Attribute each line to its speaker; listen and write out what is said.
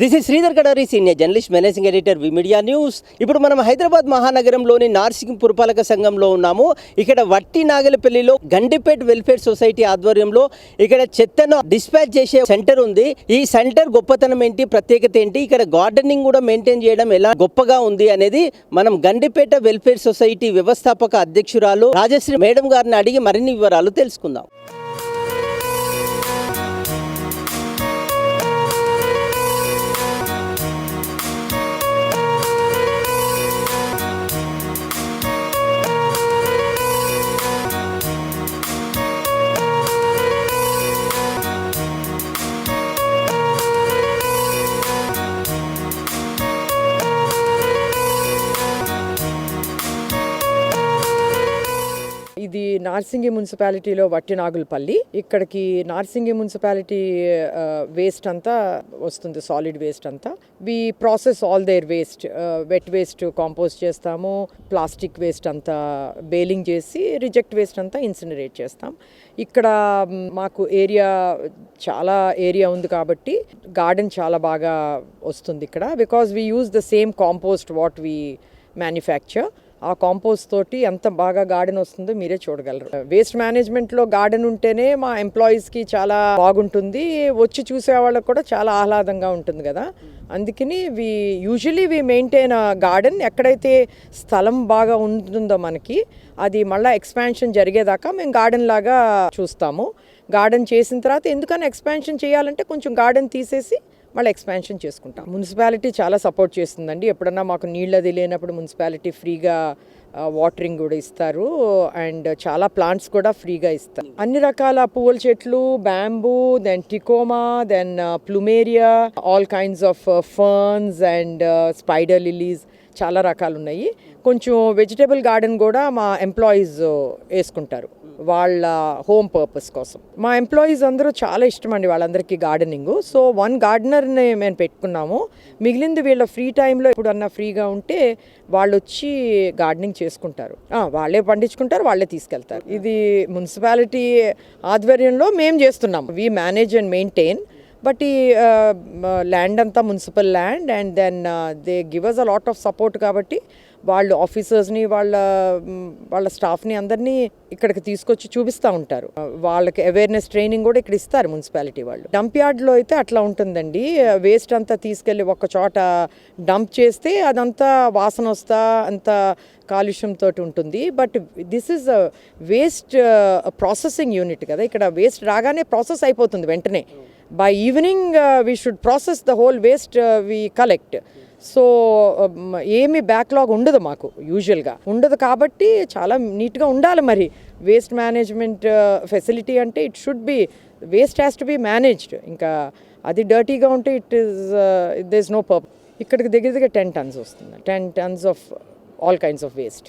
Speaker 1: This is Sridhar Kadari senior journalist managing editor V media news ఇప్పుడు మనం హైదరాబాద్ మహానగరంలోని నార్సింగ్ పురపాలక సంఘంలో ఉన్నాము. ఇక్కడ వట్టి నాగలపల్లిలో గండిపేట్ వెల్ఫేర్ సొసైటీ ఆధ్వర్యంలో ఇక్కడ చెత్తను డిస్పాచ్ చేసే సెంటర్ ఉంది. ఈ సెంటర్ గొప్పతనం ఏంటి ప్రత్యేకత ఏంటి ఇక్కడ గార్డెనింగ్ కూడా మెయింటైన్ చేయడం ఎలా గొప్పగా ఉంది అనేది మనం గండిపేట వెల్ఫేర్ సొసైటీ వ్యవస్థాపక అధ్యక్షురాలు రాజశ్రీ మేడం గారిని అడిగి మరిన్ని వివరాలు తెలుసుకుందాం.
Speaker 2: ఇది నార్సింగి మున్సిపాలిటీలో వట్టినాగులపల్లి. ఇక్కడికి నార్సింగి మున్సిపాలిటీ వేస్ట్ అంతా వస్తుంది సాలిడ్ వేస్ట్ అంతా. We process all their waste wet waste compost చేస్తాము ప్లాస్టిక్ వేస్ట్ అంతా బేలింగ్ చేసి రిజెక్ట్ వేస్ట్ అంతా ఇన్సినరేట్ చేస్తాం. ఇక్కడ మాకు ఏరియా చాలా ఏరియా ఉంది కాబట్టి గార్డెన్ చాలా బాగా వస్తుంది ఇక్కడ. Because we use the same compost what we manufacture ఆ కాంపోస్ట్ తోటి ఎంత బాగా గార్డెన్ వస్తుందో మీరే చూడగలరు. వేస్ట్ మేనేజ్మెంట్లో గార్డెన్ ఉంటేనే మా ఎంప్లాయీస్కి చాలా బాగుంటుంది. వచ్చి చూసే వాళ్ళకి కూడా చాలా ఆహ్లాదంగా ఉంటుంది కదా. అందుకని we usually we maintain garden ఎక్కడైతే స్థలం బాగా ఉంటుందో మనకి అది మళ్ళీ ఎక్స్పాన్షన్ జరిగేదాకా మేము గార్డెన్ లాగా చూస్తాము. గార్డెన్ చేసిన తర్వాత ఎందుకని ఎక్స్పాన్షన్ చేయాలంటే కొంచెం గార్డెన్ తీసేసి మళ్ళీ ఎక్స్పాన్షన్ చేసుకుంటాం. మున్సిపాలిటీ చాలా సపోర్ట్ చేస్తుందండి. ఎప్పుడన్నా మాకు నీళ్ళు అది లేనప్పుడు మున్సిపాలిటీ ఫ్రీగా వాటరింగ్ కూడా ఇస్తారు. అండ్ చాలా ప్లాంట్స్ కూడా ఫ్రీగా ఇస్తారు. అన్ని రకాల పువ్వుల చెట్లు bamboo then tecoma then plumeria all kinds of ferns and spider lilies చాలా రకాలు ఉన్నాయి కొంచెం వెజిటేబుల్ గార్డెన్ కూడా మా ఎంప్లాయీస్ వేసుకుంటారు. వాళ్ళ హోమ్ పర్పస్ కోసం. మా ఎంప్లాయీస్ అందరూ చాలా ఇష్టం అండి వాళ్ళందరికీ గార్డెనింగ్. సో వన్ గార్డెనర్ని మేము పెట్టుకున్నాము. మిగిలింది వీళ్ళ ఫ్రీ టైంలో ఎప్పుడన్నా ఫ్రీగా ఉంటే వాళ్ళు వచ్చి గార్డెనింగ్ చేసుకుంటారు. వాళ్ళే పండించుకుంటారు వాళ్ళే తీసుకెళ్తారు. ఇది మున్సిపాలిటీ ఆధ్వర్యంలో మేము చేస్తున్నాం we manage and maintain. But ఈ ల్యాండ్ అంతా municipal land and then they give us a lot of support కాబట్టి వాళ్ళు ఆఫీసర్స్ని వాళ్ళ వాళ్ళ స్టాఫ్ని అందరినీ ఇక్కడికి తీసుకొచ్చి చూపిస్తూ ఉంటారు. వాళ్ళకి అవేర్నెస్ ట్రైనింగ్ కూడా ఇక్కడ ఇస్తారు మున్సిపాలిటీ వాళ్ళు. డంప్ యార్డ్లో అయితే అట్లా ఉంటుందండి. వేస్ట్ అంతా తీసుకెళ్ళి ఒక చోట డంప్ చేస్తే అదంతా వాసన వస్తా అంత కాలుష్యంతో ఉంటుంది. But this is waste processing unit కదా. ఇక్కడ వేస్ట్ రాగానే ప్రాసెస్ అయిపోతుంది వెంటనే. By evening we should process the whole waste we collect so ఏమి బ్యాక్లాగ్ ఉండదు మాకు యూజువల్గా ఉండదు కాబట్టి చాలా నీట్గా ఉండాలి మరి. వేస్ట్ మేనేజ్మెంట్ ఫెసిలిటీ అంటే it should be waste has to be managed ఇంకా అది డర్టీగా ఉంటే it is this no purpose ఇక్కడికి దగ్గర దగ్గర టెన్ టన్స్ వస్తుంది. Ten tons of all kinds of waste